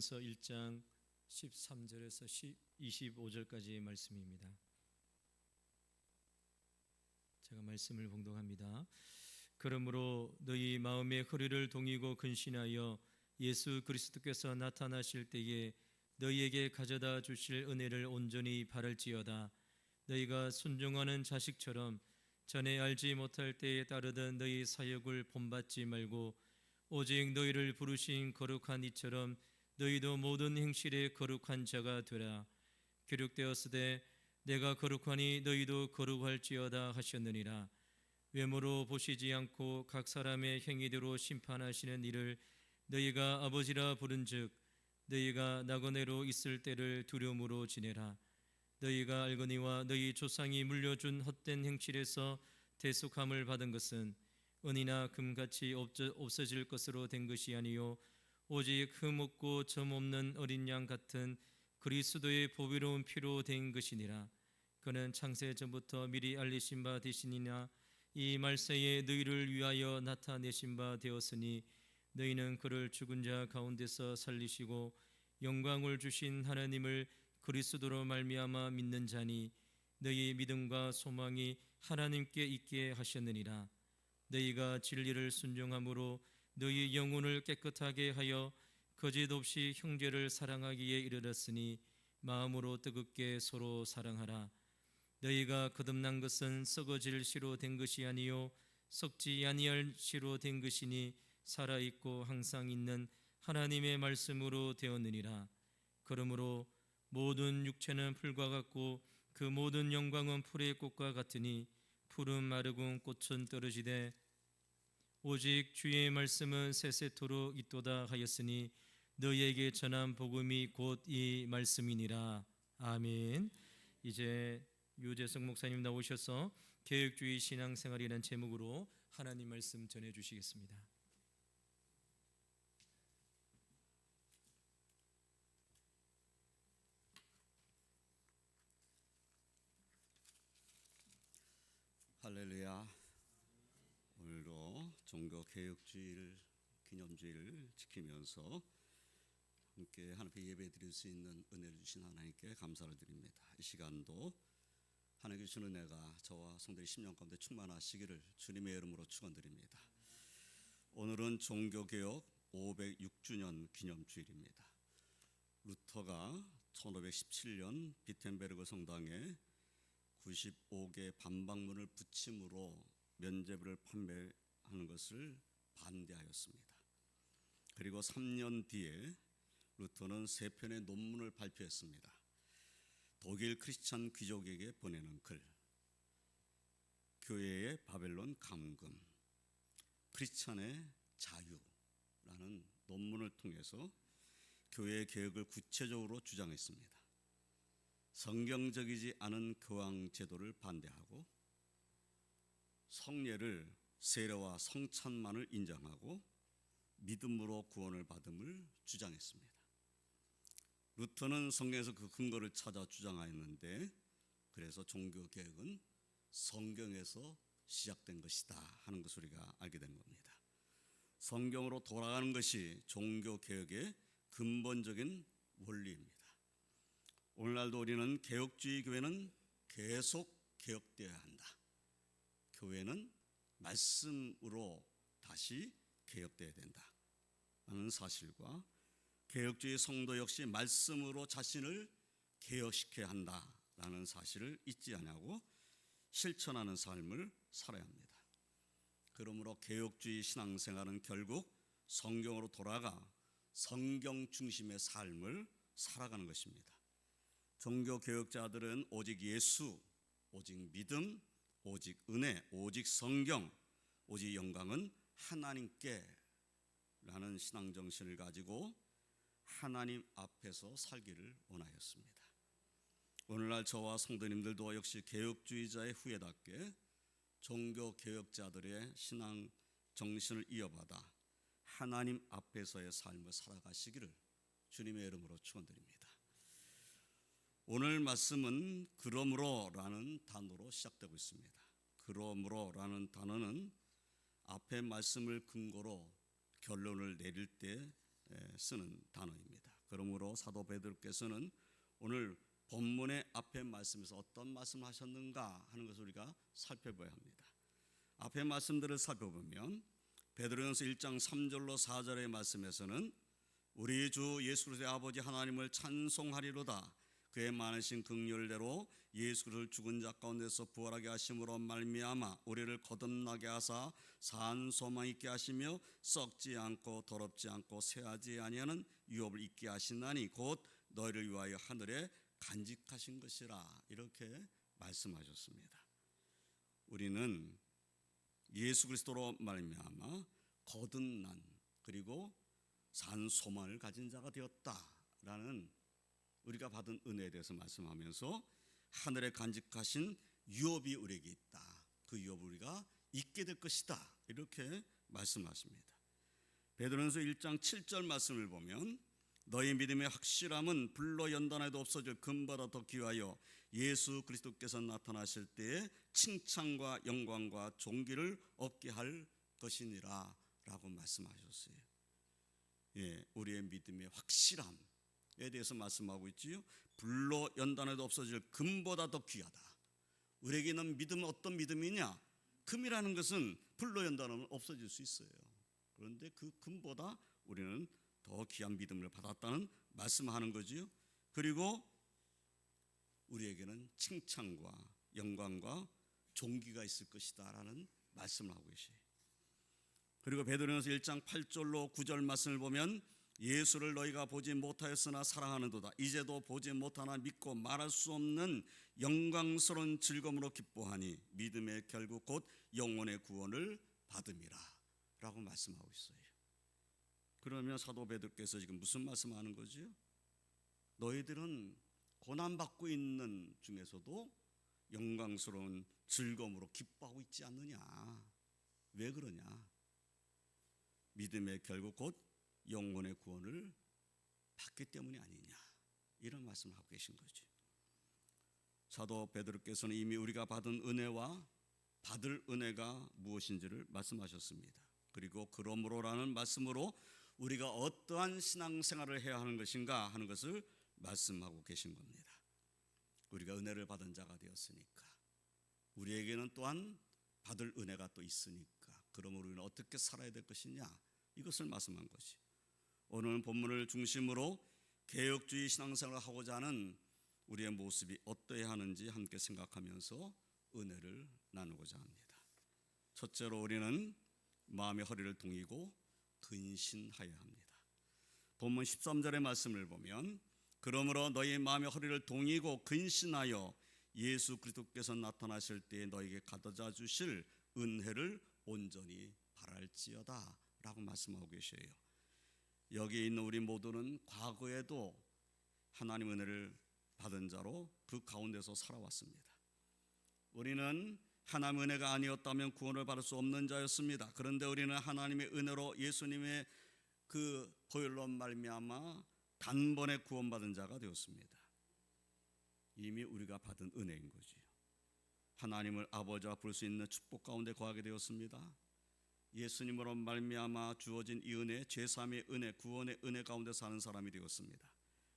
서 1장 13절에서 25절까지의 말씀입니다. 제가 말씀을 봉독합니다. 그러므로 너희 마음의 허리를 동이고 근신하여 예수 그리스도께서 나타나실 때에 너희에게 가져다 주실 은혜를 온전히 바랄지어다. 너희가 순종하는 자식처럼 전에 알지 못할 때에 따르던 너희 사역을 본받지 말고 오직 너희를 부르신 거룩한 이처럼 너희도 모든 행실에 거룩한 자가 되라. 기록되었으되 내가 거룩하니 너희도 거룩할지어다 하셨느니라. 외모로 보시지 않고 각 사람의 행위대로 심판하시는 이를 너희가 아버지라 부른즉 너희가 나그네로 있을 때를 두려움으로 지내라. 너희가 알거니와 너희 조상이 물려준 헛된 행실에서 대속함을 받은 것은 은이나 금같이 없어- 없어질 것으로 된 것이 아니요 오직 흠 없고 점 없는 어린 양 같은 그리스도의 보배로운 피로 된 것이니라. 그는 창세 전부터 미리 알리신 바 되시니나 이 말세에 너희를 위하여 나타내신 바 되었으니 너희는 그를 죽은 자 가운데서 살리시고 영광을 주신 하나님을 그리스도로 말미암아 믿는 자니 너희 믿음과 소망이 하나님께 있게 하셨느니라. 너희가 진리를 순종함으로 너희 영혼을 깨끗하게 하여 거짓 없이 형제를 사랑하기에 이르렀으니 마음으로 뜨겁게 서로 사랑하라. 너희가 거듭난 것은 썩어질 씨로 된 것이 아니요 썩지 아니할 씨로 된 것이니 살아 있고 항상 있는 하나님의 말씀으로 되었느니라. 그러므로 모든 육체는 풀과 같고 그 모든 영광은 풀의 꽃과 같으니 푸른 마르고 꽃은 떨어지되 오직 주의 말씀은 세세토록 있도다 하였으니 너희에게 전한 복음이 곧 이 말씀이니라. 아멘. 이제 유재석 목사님 나오셔서 개혁주의 신앙생활이라는 제목으로 하나님 말씀 전해 주시겠습니다. 할렐루야. 오늘도 종교 개혁주의를 기념주의를 지키면서 함께 하나님께 예배 드릴 수 있는 은혜를 주신 하나님께 감사를 드립니다. 이 시간도 하나님께 주신 은혜가 저와 성도의 10년 가운데 충만하시기를 주님의 이름으로 축원드립니다. 오늘은 종교개혁 506주년 기념주일입니다. 루터가 1517년 비텐베르그 성당에 95개 반박문을 붙임으로 면제부를 판매 하는 것을 반대하였습니다. 그리고 3년 뒤에 루터는 세 편의 논문을 발표했습니다. 독일 크리스찬 귀족에게 보내는 글, 교회의 바벨론 감금, 크리스찬의 자유라는 논문을 통해서 교회 개혁을 구체적으로 주장했습니다. 성경적이지 않은 교황 제도를 반대하고 성례를 세례와 성찬만을 인정하고 믿음으로 구원을 받음을 주장했습니다. 루터는 성경에서 그 근거를 찾아 주장하였는데 그래서 종교 개혁은 성경에서 시작된 것이다 하는 것을 우리가 알게 된 겁니다. 성경으로 돌아가는 것이 종교 개혁의 근본적인 원리입니다. 오늘날도 우리는 개혁주의 교회는 계속 개혁되어야 한다. 교회는 말씀으로 다시 개혁되어야 된다. 라는 사실과 개혁주의 성도 역시 말씀으로 자신을 개혁시켜야 한다라는 사실을 잊지 않냐고 실천하는 삶을 살아야 합니다. 그러므로 개혁주의 신앙생활은 결국 성경으로 돌아가 성경 중심의 삶을 살아가는 것입니다. 종교 개혁자들은 오직 예수, 오직 믿음, 오직 은혜, 오직 성경, 오직 영광은 하나님께 라는 신앙 정신을 가지고 하나님 앞에서 살기를 원하였습니다. 오늘날 저와 성도님들도 역시 개혁주의자의 후예답게 종교 개혁자들의 신앙 정신을 이어받아 하나님 앞에서의 삶을 살아가시기를 주님의 이름으로 축원드립니다. 오늘 말씀은 그러므로라는 단어로 시작되고 있습니다. 그러므로라는 단어는 앞의 말씀을 근거로 결론을 내릴 때 쓰는 단어입니다. 사도 베드로께서는 오늘 본문의 앞에 말씀에서 어떤 말씀을 하셨는가 하는 것을 우리가 살펴봐야 합니다. 앞에 말씀들을 살펴보면 베드로전서 1장 3절로 4절의 말씀에서는 우리 주 예수 그리스도의 아버지 하나님을 찬송하리로다 그의 많으신 긍휼대로 예수 그리스도를 죽은 자 가운데서 부활하게 하심으로 말미암아 우리를 거듭나게 하사 산 소망 있게 하시며 썩지 않고 더럽지 않고 쇠하지 아니하는 유업을 있게 하시나니 곧 너희를 위하여 하늘에 간직하신 것이라 이렇게 말씀하셨습니다. 우리는 예수 그리스도로 말미암아 거듭난 그리고 산 소망을 가진 자가 되었다라는 우리가 받은 은혜에 대해서 말씀하면서 하늘에 간직하신 유업이 우리에게 있다. 그 유업을 우리가 잊게 될 것이다. 이렇게 말씀하십니다. 베드로전서 1장 7절 말씀을 보면 너희 믿음의 확실함은 불로 연단해도 없어질 금보다 더 귀하여 예수 그리스도께서 나타나실 때에 칭찬과 영광과 존귀를 얻게 할 것이니라라고 말씀하셨어요. 예, 우리의 믿음의 확실함 에 대해서 말씀하고 있지요. 불로 연단해도 없어질 금보다 더 귀하다. 우리에게는 믿음은 어떤 믿음이냐? 금이라는 것은 불로 연단하면 없어질 수 있어요. 그런데 그 금보다 우리는 더 귀한 믿음을 받았다는 말씀하는 거지요. 그리고 우리에게는 칭찬과 영광과 존귀가 있을 것이다라는 말씀을 하고 계셔요. 그리고 베드로전서 1장 8절로 9절 말씀을 보면 예수를 너희가 보지 못하였으나 사랑하는도다. 이제도 보지 못하나 믿고 말할 수 없는 영광스러운 즐거움으로 기뻐하니 믿음의 결국 곧 영혼의 구원을 받음이라라고 말씀하고 있어요. 그러면 사도 베드로께서 지금 무슨 말씀하는 거지요? 너희들은 고난 받고 있는 중에서도 영광스러운 즐거움으로 기뻐하고 있지 않느냐? 왜 그러냐? 믿음의 결국 곧 영혼의 구원을 받기 때문이 아니냐? 이런 말씀을 하고 계신 거죠. 사도 베드로께서는 이미 우리가 받은 은혜와 받을 은혜가 무엇인지를 말씀하셨습니다. 그리고 그러므로라는 말씀으로 우리가 어떠한 신앙생활을 해야 하는 것인가 하는 것을 말씀하고 계신 겁니다. 우리가 은혜를 받은 자가 되었으니까 우리에게는 또한 받을 은혜가 또 있으니까 그러므로 우리는 어떻게 살아야 될 것이냐 이것을 말씀한 것이 오늘 본문을 중심으로 개혁주의 신앙생활을 하고자 하는 우리의 모습이 어떠해야 하는지 함께 생각하면서 은혜를 나누고자 합니다. 첫째로 우리는 마음의 허리를 동이고 근신하여야 합니다. 본문 13절의 말씀을 보면 그러므로 너희 마음의 허리를 동이고 근신하여 예수 그리스도께서 나타나실 때에 너에게 가져다 주실 은혜를 온전히 바랄지어다라고 말씀하고 계셔요. 여기 있는 우리 모두는 과거에도 하나님 은혜를 받은 자로 그 가운데서 살아왔습니다. 우리는 하나님 은혜가 아니었다면 구원을 받을 수 없는 자였습니다. 그런데 우리는 하나님의 은혜로 예수님의 그 보혈로 말미암아 단번에 구원받은 자가 되었습니다. 이미 우리가 받은 은혜인 거지요. 하나님을 아버지와 부를 수 있는 축복 가운데 거하게 되었습니다. 예수님으로 말미암아 주어진 이 은혜, 제3의 은혜, 구원의 은혜 가운데 사는 사람이 되었습니다.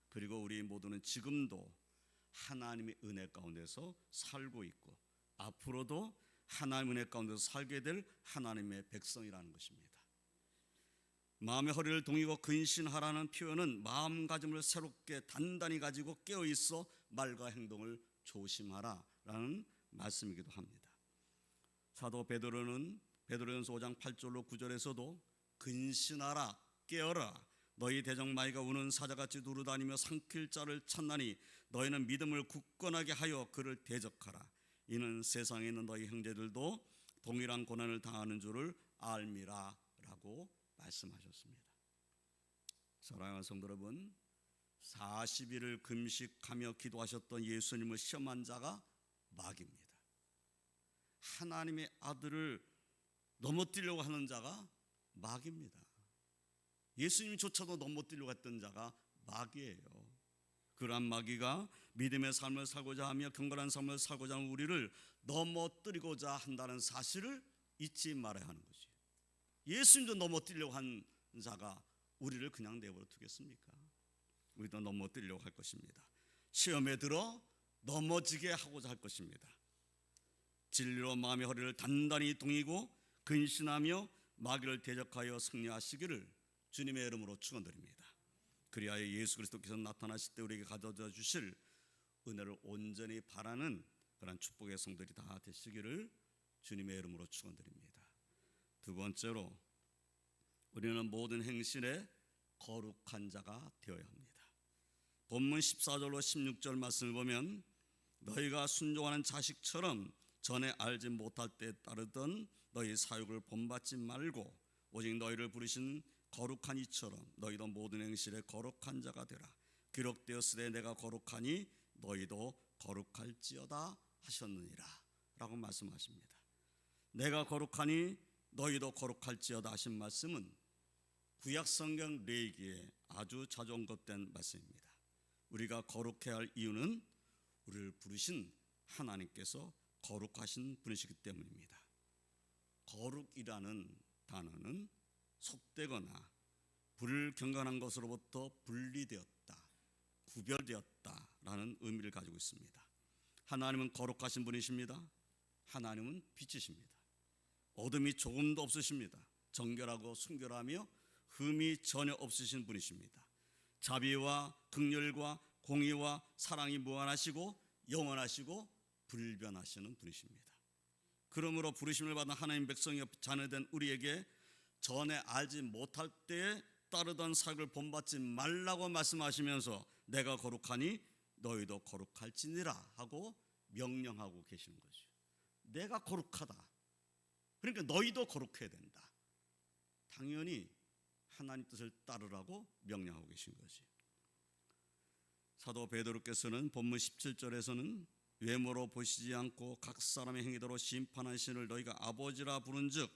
그리고 우리 모두는 지금도 하나님의 은혜 가운데서 살고 있고 앞으로도 하나님의 은혜 가운데서 살게 될 하나님의 백성이라는 것입니다. 마음의 허리를 동이고 근신하라는 표현은 마음가짐을 새롭게 단단히 가지고 깨어 있어 말과 행동을 조심하라라는 말씀이기도 합니다. 사도 베드로는 베드로전서 5장 8절로 9절에서도 근신하라 깨어라 너희 대적마이가 우는 사자같이 두루다니며 삼킬 자를 찾나니 너희는 믿음을 굳건하게 하여 그를 대적하라 이는 세상에 있는 너희 형제들도 동일한 고난을 당하는 줄을 알미라라고 말씀하셨습니다. 사랑하는 성도 여러분, 40일을 금식하며 기도하셨던 예수님을 시험한 자가 마귀입니다. 하나님의 아들을 넘어뜨리려고 하는 자가 마귀입니다. 예수님조차도 넘어뜨리려고 했던 자가 마귀예요. 그러한 마귀가 믿음의 삶을 살고자 하며 경건한 삶을 살고자 하는 우리를 넘어뜨리고자 한다는 사실을 잊지 말아야 하는 거지. 예수님도 넘어뜨리려고 한 자가 우리를 그냥 내버려 두겠습니까? 우리도 넘어뜨리려고 할 것입니다. 시험에 들어 넘어지게 하고자 할 것입니다. 진리로 마음의 허리를 단단히 동이고 근신하며 마귀를 대적하여 승리하시기를 주님의 이름으로 축원드립니다. 그리하여 예수 그리스도께서 나타나실 때 우리에게 가져다 주실 은혜를 온전히 바라는 그런 축복의 성들이 다 되시기를 주님의 이름으로 축원드립니다. 두 번째로 우리는 모든 행실에 거룩한 자가 되어야 합니다. 본문 14절로 16절 말씀을 보면 너희가 순종하는 자식처럼 전에 알지 못할 때 따르던 너희 사육을 본받지 말고 오직 너희를 부르신 거룩한 이처럼 너희도 모든 행실에 거룩한 자가 되라. 기록되었으되 내가 거룩하니 너희도 거룩할지어다 하셨느니라. 라고 말씀하십니다. 내가 거룩하니 너희도 거룩할지어다 하신 말씀은 구약 성경 레이기에 아주 자주 언급된 말씀입니다. 우리가 거룩해야 할 이유는 우리를 부르신 하나님께서 거룩하신 분이시기 때문입니다. 거룩이라는 단어는 속되거나 불경건한 것으로부터 분리되었다, 구별되었다라는 의미를 가지고 있습니다. 하나님은 거룩하신 분이십니다. 하나님은 빛이십니다. 어둠이 조금도 없으십니다. 정결하고 순결하며 흠이 전혀 없으신 분이십니다. 자비와 극렬과 공의와 사랑이 무한하시고 영원하시고 불변하시는 분이십니다. 그러므로 부르심을 받은 하나님 백성이 자녀된 우리에게 전에 알지 못할 때에 따르던 사역을 본받지 말라고 말씀하시면서 내가 거룩하니 너희도 거룩할지니라 하고 명령하고 계시는 거죠. 내가 거룩하다. 그러니까 너희도 거룩해야 된다. 당연히 하나님 뜻을 따르라고 명령하고 계신 거지. 사도 베드로께서는 본문 17절에서는 외모로 보시지 않고 각 사람의 행위대로 심판하시는 너희가 아버지라 부른즉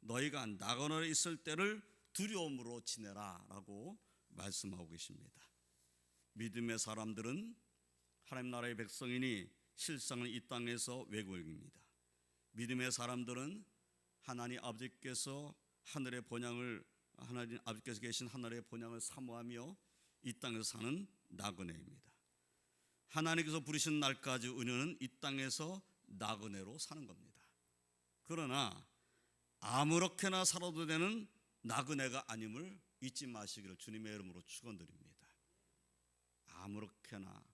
너희가 나그네에 있을 때를 두려움으로 지내라라고 말씀하고 계십니다. 믿음의 사람들은 하나님 나라의 백성이니 실상은 이 땅에서 외국입니다. 믿음의 사람들은 하나님 아버지께서 하늘의 본향을 하나님 아버지께서 계신 하늘의 본향을 사모하며 이 땅에서 사는 나그네입니다. 하나님께서 부르신 날까지 은혜는 이 땅에서 나그네로 사는 겁니다. 그러나 아무렇게나 살아도 되는 나그네가 아님을 잊지 마시기를 주님의 이름으로 축원드립니다. 아무렇게나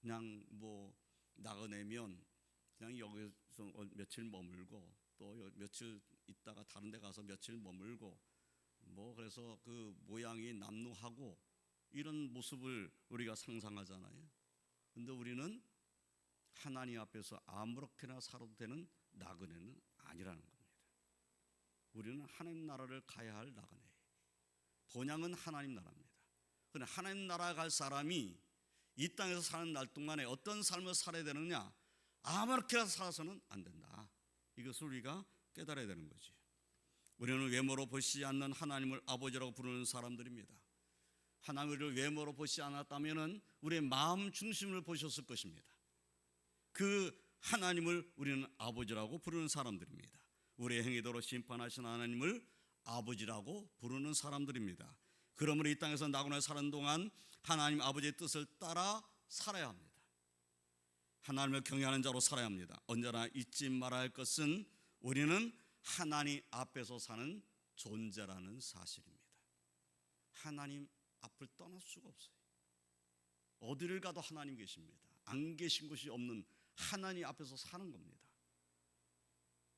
그냥 뭐 나그네면 그냥 여기서 며칠 머물고 또 며칠 있다가 다른 데 가서 며칠 머물고 뭐 그래서 그 모양이 남루하고 이런 모습을 우리가 상상하잖아요. 근데 우리는 하나님 앞에서 아무렇게나 살아도 되는 나그네는 아니라는 겁니다. 우리는 하나님 나라를 가야 할 나그네. 본향은 하나님 나라입니다. 그런데 하나님 나라 갈 사람이 이 땅에서 사는 날 동안에 어떤 삶을 살아야 되느냐? 아무렇게나 살아서는 안 된다. 이것을 우리가 깨달아야 되는 거지. 우리는 외모로 보시지 않는 하나님을 아버지라고 부르는 사람들입니다. 하나님을 외모로 보지 않았다면은 우리의 마음 중심을 보셨을 것입니다. 그 하나님을 우리는 아버지라고 부르는 사람들입니다. 우리의 행위대로 심판하신 하나님을 아버지라고 부르는 사람들입니다. 그러므로 이 땅에서 나그네 사는 동안 하나님 아버지의 뜻을 따라 살아야 합니다. 하나님을 경외하는 자로 살아야 합니다. 언제나 잊지 말아야 할 것은 우리는 하나님 앞에서 사는 존재라는 사실입니다. 하나님 앞을 떠날 수가 없어요. 어디를 가도 하나님 계십니다. 안 계신 곳이 없는 하나님 앞에서 사는 겁니다.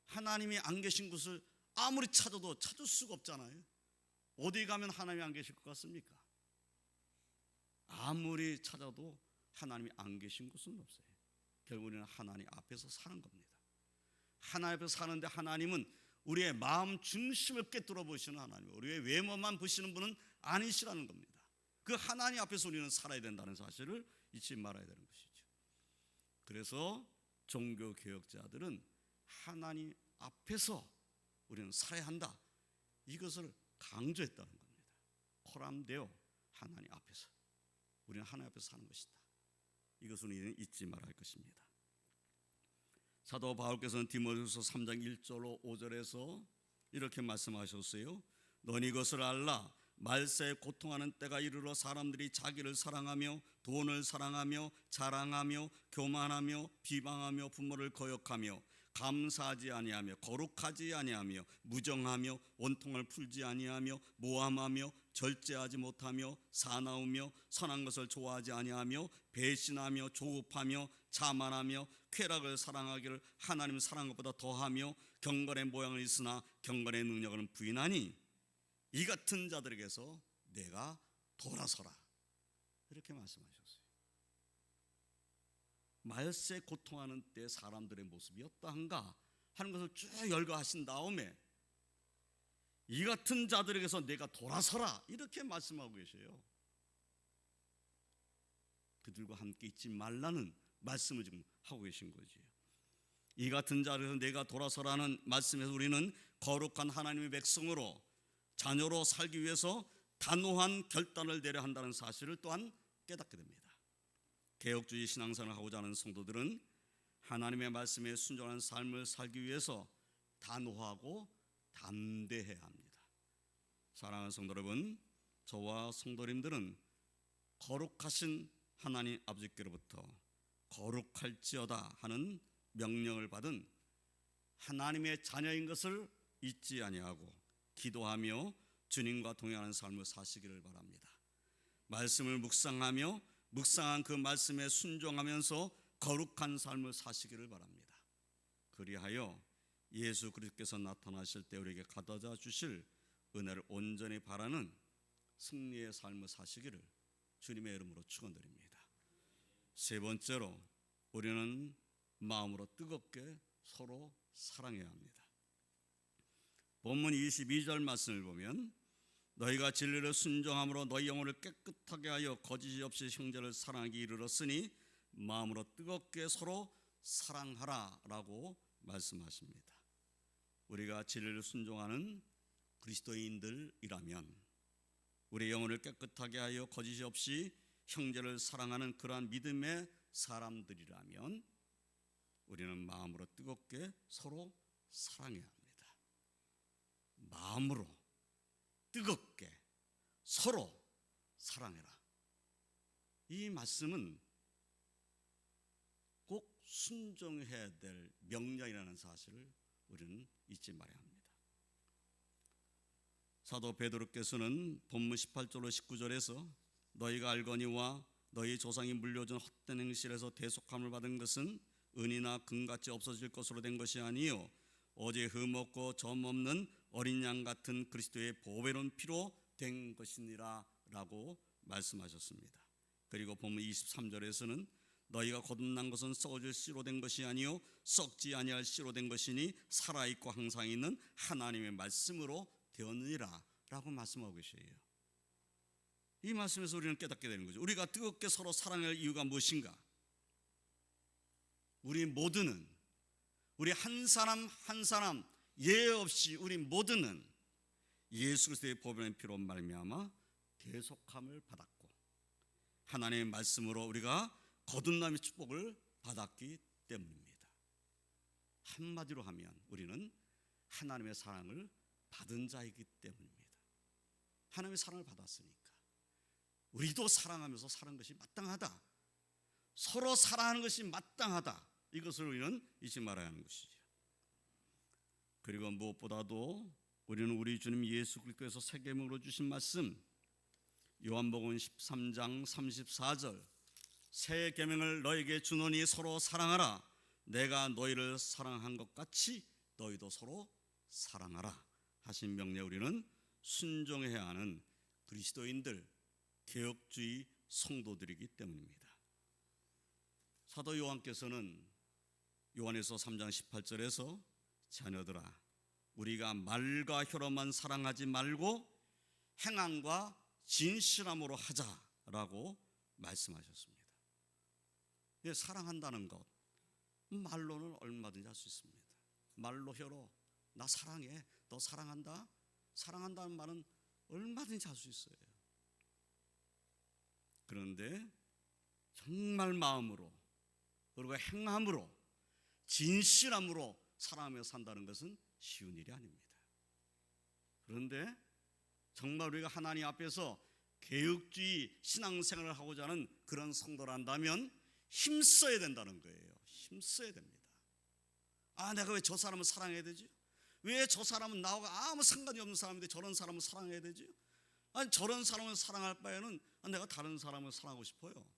하나님이 안 계신 곳을 아무리 찾아도 찾을 수가 없잖아요. 어디 가면 하나님이 안 계실 것 같습니까? 아무리 찾아도 하나님이 안 계신 곳은 없어요. 결국 우리는 하나님 앞에서 사는 겁니다. 하나님 앞에서 사는데 하나님은 우리의 마음 중심을 꿰뚫어 보시는 하나님, 우리의 외모만 보시는 분은 아니시라는 겁니다. 그 하나님 앞에서 우리는 살아야 된다는 사실을 잊지 말아야 되는 것이죠. 그래서 종교 개혁자들은 하나님 앞에서 우리는 살아야 한다. 이것을 강조했다는 겁니다. 코람데오 하나님 앞에서 우리는 하나님 앞에서 사는 것이다. 이것을 우리는 잊지 말아야 할 것입니다. 사도 바울께서는 디모데후서 3장 1절로 5절에서 이렇게 말씀하셨어요. 너는 이것을 알라 말세에 고통하는 때가 이르러 사람들이 자기를 사랑하며 돈을 사랑하며 자랑하며 교만하며 비방하며 부모를 거역하며 감사하지 아니하며 거룩하지 아니하며 무정하며 원통을 풀지 아니하며 모함하며 절제하지 못하며 사나우며 선한 것을 좋아하지 아니하며 배신하며 조급하며 자만하며 쾌락을 사랑하기를 하나님 사랑한 것보다 더하며 경건의 모양을 있으나 경건의 능력을 부인하니 이 같은 자들에게서 내가 돌아서라 이렇게 말씀하셨어요. 말세 고통하는 때 사람들의 모습이 어떠한가 하는 것을 쭉 열거하신 다음에 이 같은 자들에게서 내가 돌아서라 이렇게 말씀하고 계셔요. 그들과 함께 있지 말라는 말씀을 지금 하고 계신 거지요. 이 같은 자리에서 내가 돌아서라는 말씀에서 우리는 거룩한 하나님의 백성으로 자녀로 살기 위해서 단호한 결단을 내려 한다는 사실을 또한 깨닫게 됩니다. 개혁주의 신앙생활을 하고자 하는 성도들은 하나님의 말씀에 순종하는 삶을 살기 위해서 단호하고 담대해야 합니다. 사랑하는 성도 여러분, 저와 성도님들은 거룩하신 하나님 아버지께로부터 거룩할지어다 하는 명령을 받은 하나님의 자녀인 것을 잊지 아니하고 기도하며 주님과 동행하는 삶을 사시기를 바랍니다. 말씀을 묵상하며 묵상한 그 말씀에 순종하면서 거룩한 삶을 사시기를 바랍니다. 그리하여 예수 그리스도께서 나타나실 때 우리에게 가져다 주실 은혜를 온전히 바라는 승리의 삶을 사시기를 주님의 이름으로 축원드립니다. 세 번째로 우리는 마음으로 뜨겁게 서로 사랑해야 합니다. 본문 22절 말씀을 보면 너희가 진리를 순종함으로 너희 영혼을 깨끗하게 하여 거짓이 없이 형제를 사랑하기 이르렀으니 마음으로 뜨겁게 서로 사랑하라라고 말씀하십니다. 우리가 진리를 순종하는 그리스도인들이라면 우리 영혼을 깨끗하게 하여 거짓이 없이 형제를 사랑하는 그러한 믿음의 사람들이라면 우리는 마음으로 뜨겁게 서로 사랑해야 합니다. 마음으로 뜨겁게 서로 사랑해라. 이 말씀은 꼭 순종해야 될 명령이라는 사실을 우리는 잊지 말아야 합니다. 사도 베드로께서는 본문 18절로 19절에서 너희가 알거니와 너희 조상이 물려준 헛된 행실에서 대속함을 받은 것은 은이나 금같이 없어질 것으로 된 것이 아니요 어제 흠없고 점 없는 어린 양 같은 그리스도의 보배로운 피로 된 것이니라라고 말씀하셨습니다. 그리고 본문 23절에서는 너희가 거듭난 것은 썩어질 씨로 된 것이 아니요 썩지 아니할 씨로 된 것이니 살아 있고 항상 있는 하나님의 말씀으로 되었느니라라고 말씀하고 계세요. 이 말씀에서 우리는 깨닫게 되는 거죠. 우리가 뜨겁게 서로 사랑할 이유가 무엇인가? 우리 모두는 우리 한 사람 한 사람 예외 없이 우리 모두는 예수 그리스도의 보배의 피로 말미암아 대속함을 받았고 하나님의 말씀으로 우리가 거듭남의 축복을 받았기 때문입니다. 한마디로 하면 우리는 하나님의 사랑을 받은 자이기 때문입니다. 하나님의 사랑을 받았으니까 우리도 사랑하면서 사는 것이 마땅하다. 서로 사랑하는 것이 마땅하다. 이것을 우리는 잊지 말아야 하는 것이죠. 그리고 무엇보다도 우리는 우리 주님 예수 그리스도에서 새 계명으로 주신 말씀 요한복음 13장 34절 새 계명을 너에게 주노니 서로 사랑하라 내가 너희를 사랑한 것 같이 너희도 서로 사랑하라 하신 명령 우리는 순종해야 하는 그리스도인들 개혁주의 성도들이기 때문입니다. 사도 요한께서는 요한에서 3장 18절에서 자녀들아 우리가 말과 혀로만 사랑하지 말고 행함과 진실함으로 하자라고 말씀하셨습니다. 예, 사랑한다는 것 말로는 얼마든지 할 수 있습니다. 말로 혀로 나 사랑해, 너 사랑한다, 사랑한다는 말은 얼마든지 할 수 있어요. 그런데 정말 마음으로 그리고 행함으로 진실함으로 사랑하며 산다는 것은 쉬운 일이 아닙니다. 그런데 정말 우리가 하나님 앞에서 개혁주의 신앙생활을 하고자 하는 그런 성도란다면 힘써야 된다는 거예요. 힘써야 됩니다. 아, 내가 왜 저 사람을 사랑해야 되지? 왜 저 사람은 나와 아무 상관이 없는 사람인데 저런 사람을 사랑해야 되지? 아니 저런 사람을 사랑할 바에는 아, 내가 다른 사람을 사랑하고 싶어요.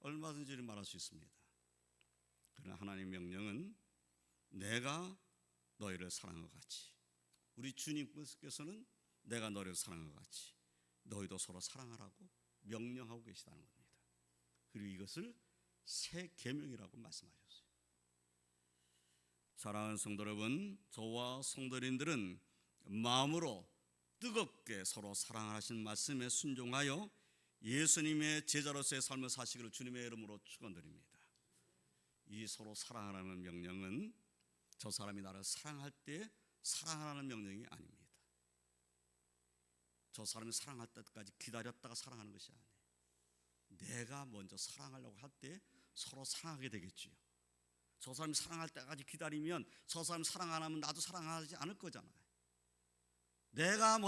얼마든지 말할 수 있습니다. 그러나 하나님 명령은 내가 너희를 사랑한 것 같이 우리 주님께서는 내가 너를 사랑한 것 같이 너희도 서로 사랑하라고 명령하고 계시다는 겁니다. 그리고 이것을 새 계명이라고 말씀하셨어요. 사랑하는 성도 여러분, 저와 성도님들은 마음으로 뜨겁게 서로 사랑하신 말씀에 순종하여 예수님의 제자로서의 삶을 사시기를 주님의 이름으로 축원드립니다. 이 서로 사랑하라는 명령은 저 사람이 나를 사랑할 때 사랑하라는 명령이 아닙니다. 저 사람이 사랑할 때까지 기다렸다가 사랑하는 것이 아니에요. 내가 먼저 사랑하려고 할 때 서로 사랑하게 되겠지요. 저 사람이 사랑할 때까지 기다리면 저 사람 사랑 안 하면 나도 사랑하지 않을 거잖아요. 내가